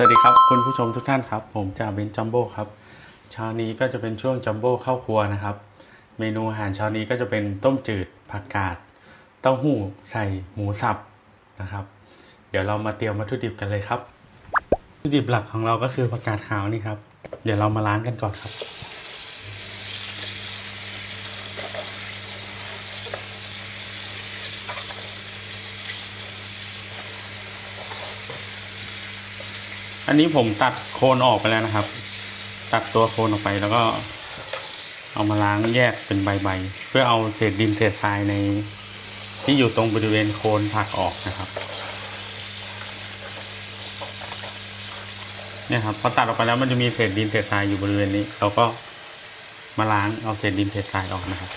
สวัสดีครับ คุณผู้ชมทุกท่านครับ ผมจ่าเบนจัมโบ้ครับเช้านี้ก็จะเป็นช่วงจัมโบ้เข้าครัวนะครับ เมนูอาหารเช้านี้ก็จะเป็นต้มจืดผักกาดเต้าหู้ใส่หมูสับนะครับ เดี๋ยวเรามาเตรียมวัตถุดิบกันเลยครับวัตถุดิบหลักของเราก็คือผักกาดขาวนี่ครับ เดี๋ยวเรามาล้างกันก่อนครับ อันนี้ผมตัดโคนออกไปแล้วนะครับ ตัดตัวโคนออกไปแล้วก็ เอามาล้างแยกเป็นใบๆเพื่อเอาเศษดินเศษทรายใน ที่อยู่ตรงบริเวณโคนผักออกนะครับเนี่ยครับพอตัดออกไปแล้วมันจะมีเศษดินเศษทรายอยู่บริเวณนี้ เราก็มาล้างเอาเศษดินเศษทรายออกนะครับ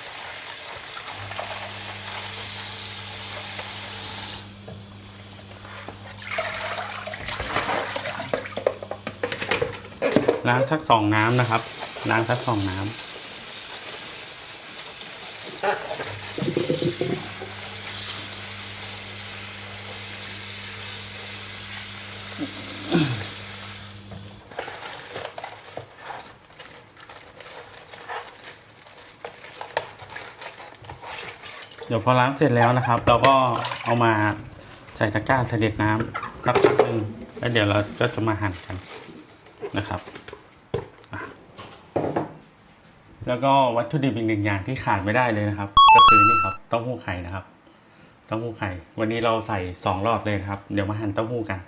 ล้างสักสองน้ำนะครับ ล้างสักสองน้ำเดี๋ยวพอล้างเสร็จแล้วนะครับ เราก็เอามาใส่ตะกร้าเสด็จน้ำสักพักหนึ่งแล้วเดี๋ยวเราก็จะมาหั่นกันนะครับอะ แล้วก็วัตถุดิบอีกหนึ่งอย่างที่ขาดไม่ได้เลยนะครับ ก็คือนี่ครับเต้าหู้ไข่นะครับ เต้าหู้ไข่ วันนี้เราใส่สองหลอบเลยนะครับ เดี๋ยวมาหั่นเต้าหู้กัน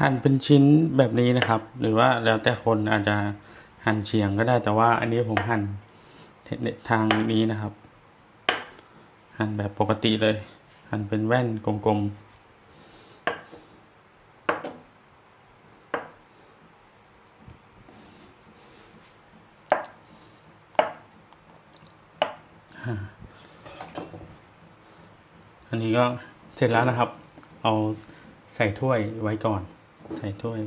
หั่นเป็นชิ้นแบบนี้นะครับ หรือว่าแล้วแต่คนอาจจะหั่นเฉียงก็ได้แต่ว่า อันนี้ผมหั่นทางนี้นะครับ หั่นแบบปกติเลย หั่นเป็นแว่นกลมๆอันนี้ก็เสร็จแล้วนะครับ เอาใส่ถ้วยไว้ก่อน ใส่ถ้วย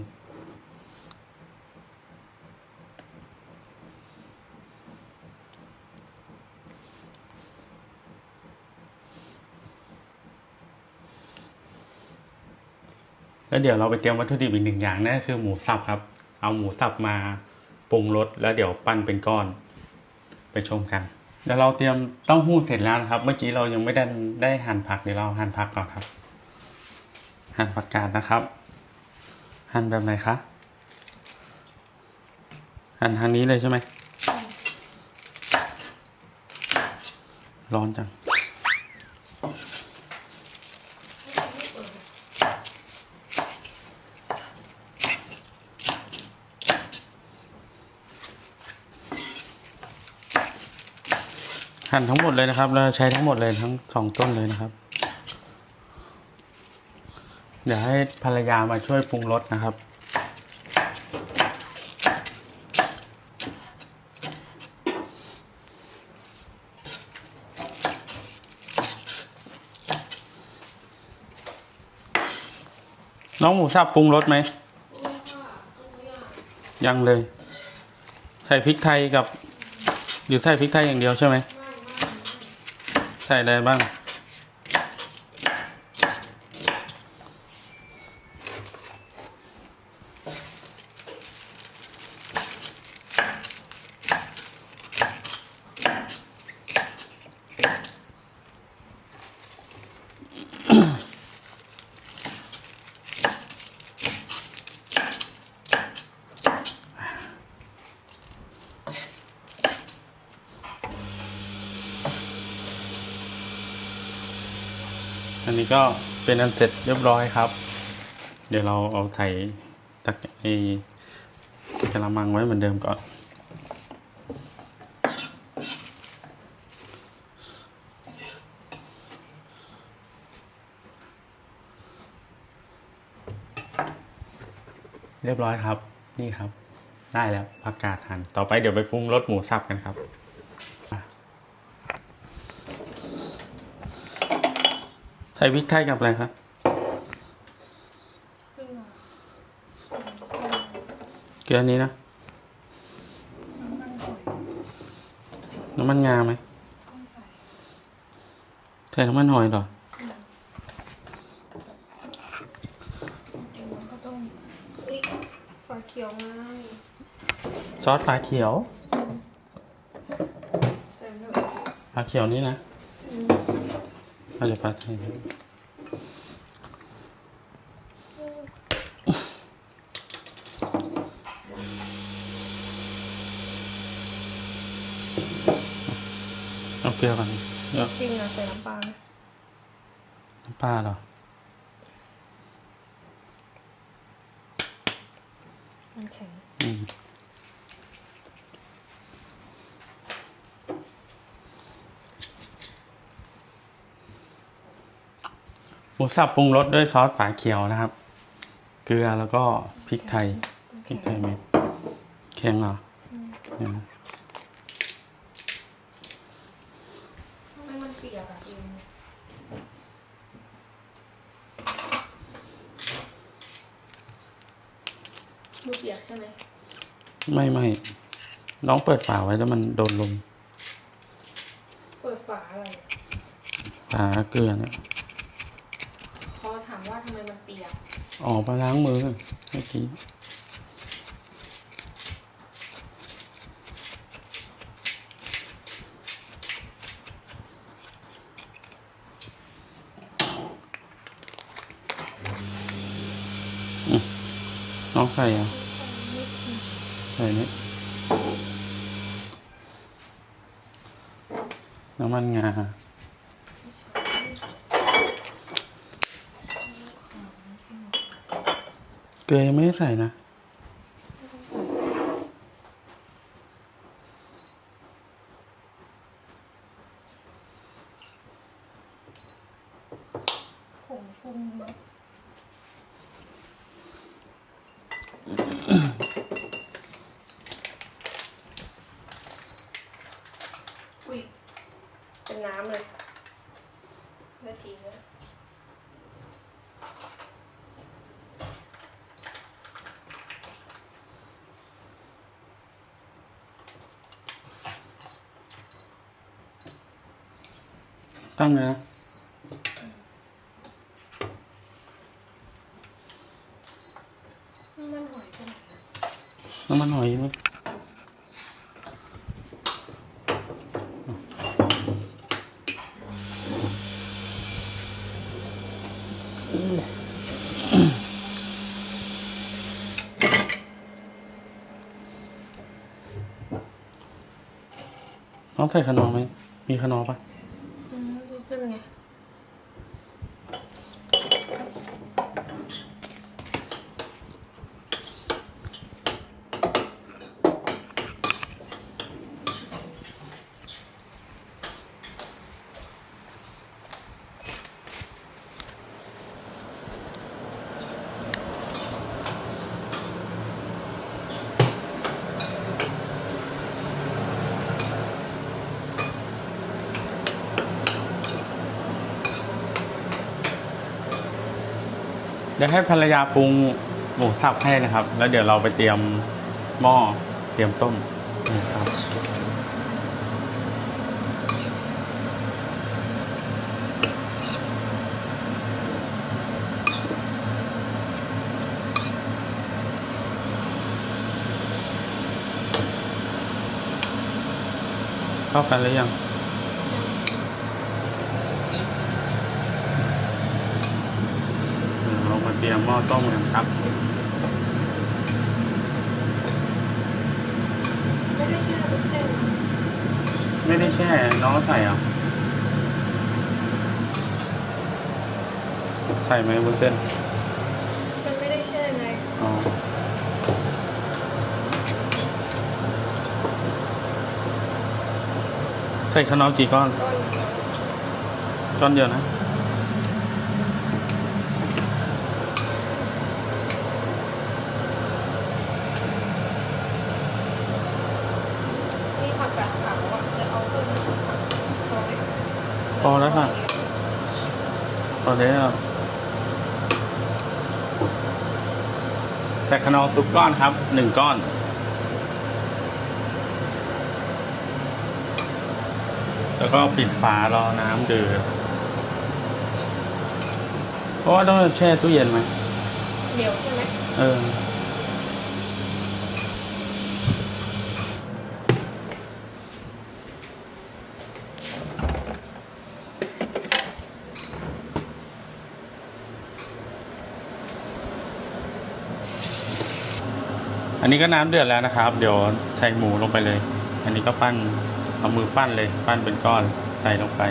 แล้วเดี๋ยวเราไปเตรียมวัตถุดิบอีกหนึ่งอย่างนั่นคือหมูสับครับ เอาหมูสับมาปรุงรสแล้วเดี๋ยวปั้นเป็นก้อน ไปชมกันเดี๋ยวเราเตรียมเต้าหู้เสร็จแล้วนะครับ เมื่อกี้เรายังไม่ได้ได้หั่นผักเดี๋ยวเราหั่นผักก่อนครับ หั่นผักกาดนะครับ หั่นแบบไหนคะ หั่นทางนี้เลยใช่ไหม ร้อนจัง หั่นทั้งหมดเลยนะครับ เราใช้ทั้งหมดเลยทั้งสองต้นเลยนะครับ เดี๋ยวให้ภรรยามาช่วยปรุงรสนะครับ น้องหมูสับปรุงรสไหม ยังเลย ใส่พริกไทยกับ หรือใส่พริกไทยอย่างเดียวใช่ไหม ใส่อะไรบ้าง อันนี้ก็เป็นอันเสร็จเรียบร้อยครับ เดี๋ยวเราเอาไถตักไอกระมังไว้เหมือนเดิมก่อน เรียบร้อยครับ นี่ครับ ได้แล้วผักกาดหั่นต่อไปเดี๋ยวไปปรุงรสหมูสับกันครับ ใส่พริกไทยกับอะไรครับเกลือนี้นะ น้ำมันงาไหมใส่น้ำมันหอยหรอซอสฟ้าเขียวใส่เลาเขียวนี่นะ เราจะฟ้าไทยเอาเกลือก่อนเดี๋ยวจริงอะใส่น้ำปลาไหมน้ำปลาเหรอ มันแข็ง อืมห มูสับปรุงรสด้วยซอสฝาเขียวนะครับ เกลือแล้วก็พริกไทยพริกไทยเม็ดแข็งเหรอเนี่ยนะทำไมมันเปียกอะจริงมือเปียกใช่ไหมไม่ไม่น้องเปิดฝาไว้แล้วมันโดนลม เปิดฝาอะไรอะฝาเกลือเนี่ย เขาถามว่าทำไมมันเปียก ออกมาล้างมือเมื่อกี้น้องใส่อะใส่นี่น้ำมันงา เก ลือยังไม่ได้ใส่นะ ผงปรุงรสอุ้ยเป็นน้ำเลยนาทีนะ ตั้งเลยนะน้ำมันหอยเป็นไหนอะน้ำมันหอยนี่น้องใส่ขนมไหมมีขนมปะอื มดูขึ้ ดี๋ยวให้ภรรยาปรุงหมูสับให้นะครับ แล้วเดี๋ยวเราไปเตรียมหม้อเตรียมต้มนะครับเข้ากันหรือยัง เดี๋ยว เรามาเตรียมหม้อต้มกันครับไม่ได้แช่ลูกเส้นไม่ได้แช่น้องใส่เหรอะใส่ไหมบนเส้นมันไม่ได้แช่ไงอ๋อใส่ขนมกี่ก้อนก้อนก้อนเดียวนะ แบบขาวอะจะเอาขึ้นพอไหม พอแล้วค่ะพอแล้วใส่ขนองซุปก้อนครับหนึ่งก้อนแล้วก็ปิดฝารอน้ำเดือด เพราะว่าต้องแช่ตู้เย็นไหมเหนียวใช่ไหม เออ อันนี้ก็น้ำเดือดแล้วนะครับ เดี๋ยวใส่หมูลงไปเลย อันนี้ก็ปั้นเอามือปั้นเลย ปั้นเป็นก้อนใส่ลงไป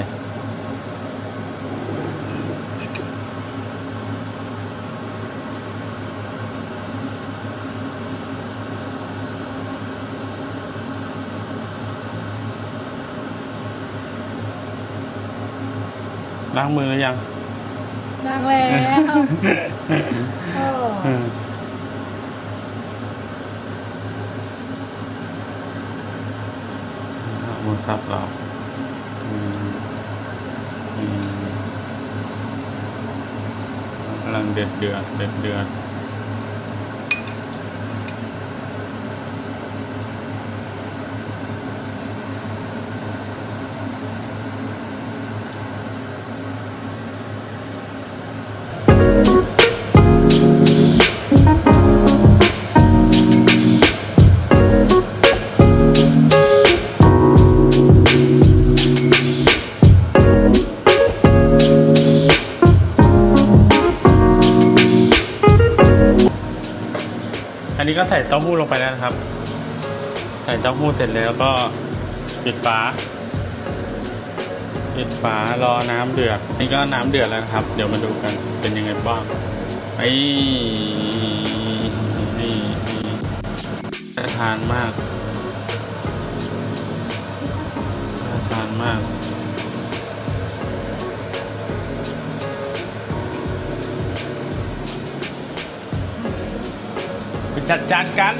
ล้างมือหรือยังดังแล้ว ทับเราอืมกำลังเดือดเดือดเดือดเดือด ก็ใส่เต้าหู้ลงไปแล้วนะครับ ใส่เต้าหู้เสร็จแล้วก็ปิดฝาปิดฝารอน้ำเดือด นี่ก็น้ำเดือดแล้วนะครับ เดี๋ยวมาดูกันเป็นยังไงบ้างไอ้นี่นี่น่าทานมากน่าทานมาก จัดจัดกัน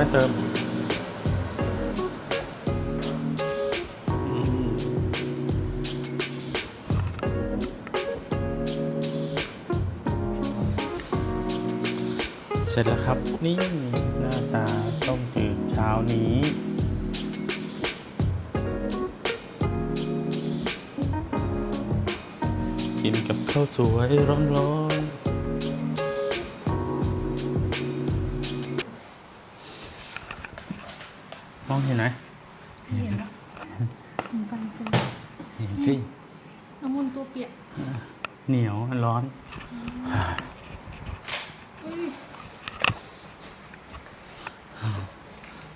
ค่อยเติมอืมเสร็จแล้วครับ นี่หน้าตาต้มจืดเช้านี้กินกับข้าวสวยร้อน ห็นไหมเห็นปะมันไปเป็นเห็นสิน้ำมันตัวเปียกเหนียวร้อนเอ้ย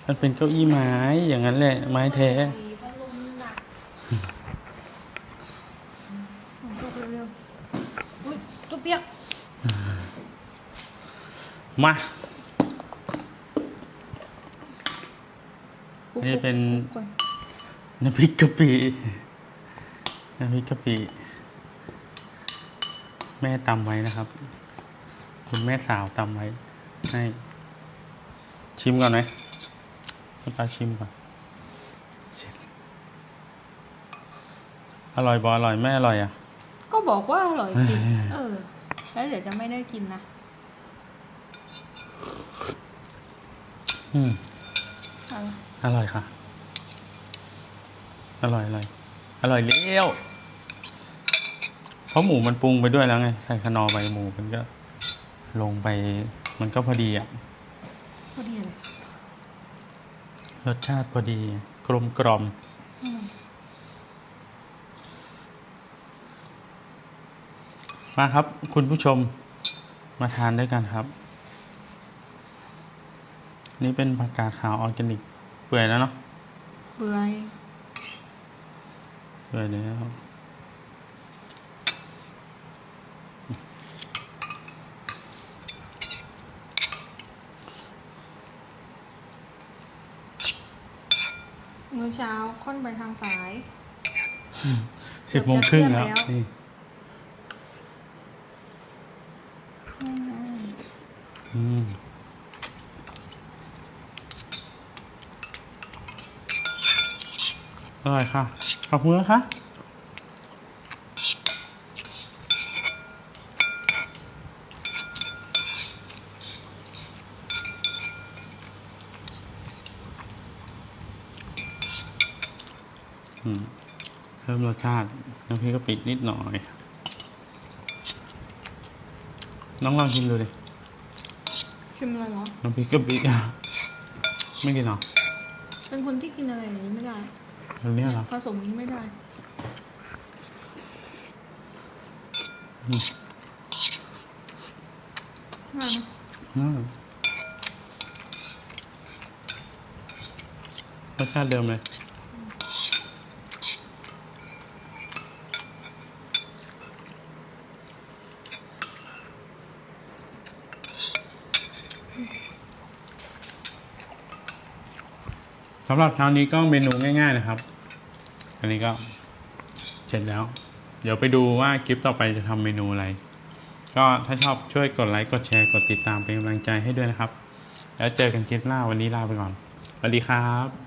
มันเป็นเก้าอี้ไม้อย่างนั้นแหละ ไม้แท้พัดลมหนักมันตกเร็วๆอุ้ยตัวเปียกมา นนี้เป็นก่อนน้ำพริกกะปิน้ำพริกกะปิแม่ตำไว้นะครับ คุณแม่สาวตำไว้ให้ ชิมก่อนไหมให้ป้าชิมก่อนเสร็จอร่อยบออร่อยไม่อร่อยอะ ก็บอกว่าอร่อยจริงเออ แล้วเดี๋ยวจะไม่ได้กินนะอืมเอา อร่อยค่ะ อร่อยอร่อยอร่อยเลี้ยวเพราะหมูมันปรุงไปด้วยแล้วไง ใส่ขนอไปหมูมันก็ ลงไป มันก็พอดีอะ พอดีเลยรสชาติพอดี กลมกล่อมอืมมาครับ คุณผู้ชมมาทานด้วยกันครับ นี่เป็นผักกาดขาวออร์แกนิก เปื่อยแล้วเนาะเปื่อยเปื่อยแล้วมื้อเช้าค่อนไปทางสายสิบโมงครึ่งแล้วเกือบจะเที่ยงแล้วนี่อืม อร่อยค่ะ ขอบคุณนะคะอืมเพิ่มรสชาติน้ำพริกกะปินิดหน่อย น้องลองชิมดูดิ ชิมเลยเหรอ น้ำพริกกะปิไม่กินหรอ เป็นคนที่กินอะไรอย่างนี้ไม่ได้ อันเนี้ยเหรอผสมนี้ไม่ได้อืมน่านะน่ารรสชาติเดิมเลย สำหรับเช้านี้ก็เมนูง่าย ๆ นะครับ อันนี้ก็เสร็จแล้ว เดี๋ยวไปดูว่าคลิปต่อไปจะทำเมนูอะไร ก็ถ้าชอบช่วยกดไลค์ กดแชร์ กดติดตามเป็นกำลังใจให้ด้วยนะครับ แล้วเจอกันคลิปหน้าวันนี้ลาไปก่อนสวัสดีครับ